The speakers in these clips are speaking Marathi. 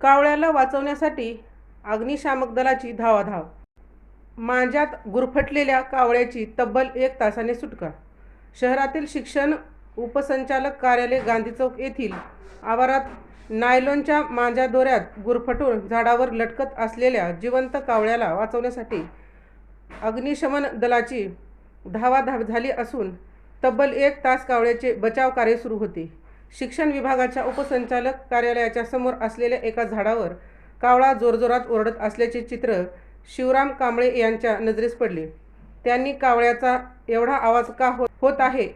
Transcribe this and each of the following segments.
कावळ्याला वाचवण्यासाठी अग्निशामक दलाची धावाधाव. मांजात गुरफटलेल्या कावळ्याची तब्बल एक तासाने सुटका. शहरातील शिक्षण उपसंचालक कार्यालय गांधी चौक येथील आवारात नायलॉनच्या मांजा दोऱ्यात गुरफटून झाडावर लटकत असलेल्या जिवंत कावळ्याला वाचवण्यासाठी अग्निशमन दलाची धावाधाव झाली असून तब्बल एक तास कावळ्याचे बचाव कार्य सुरू होते. शिक्षण विभागाच्या उपसंचालक कार्यालयाच्या समोर असलेल्या एका झाडावर कावळा जोरजोरात ओरडत असल्याचे चित्र शिवराम कांबळे यांच्या नजरेस पडले. त्यांनी कावळ्याचा एवढा आवाज का हो होत आहे?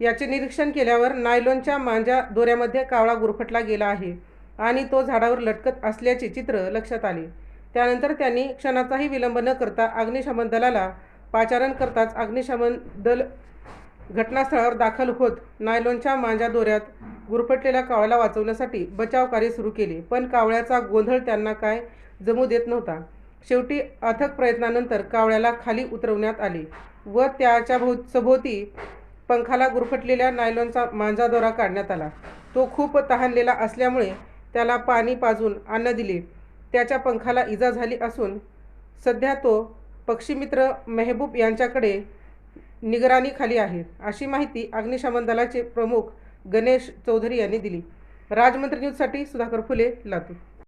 याचे निरीक्षण केल्यावर नायलॉनच्या मांजा दोऱ्यामध्ये कावळा गुरफटला गेला आहे आणि तो झाडावर लटकत असल्याचे चित्र लक्षात आले. त्यानंतर त्यांनी क्षणाचाही विलंब न करता अग्निशमन दलाला पाचारण करताच अग्निशमन दल घटनास्थळावर दाखल होत नायलॉनच्या मांजा दोऱ्यात गुरफटलेल्या कावळ्याला वाचवण्यासाठी बचाव कार्य सुरू केले पण कावळ्याचा गोंधळ त्यांना काय जमू देत नव्हता. शेवटी अथक प्रयत्नानंतर कावळ्याला खाली उतरवण्यात आले व त्याच्या भो सभोवती पंखाला गुरफटलेल्या नायलॉनचा मांजा दोरा काढण्यात आला. तो खूप तहानलेला असल्यामुळे त्याला पाणी पाजून अन्न दिले. त्याच्या पंखाला इजा झाली असून सध्या तो पक्षीमित्र मेहबूब यांच्याकडे निगराणीखाली आहे अशी माहिती अग्निशमन दलाचे प्रमुख गणेश चौधरी यांनी दिली. राजमंत्री न्यूजसाठी सुधाकर फुले लातूर.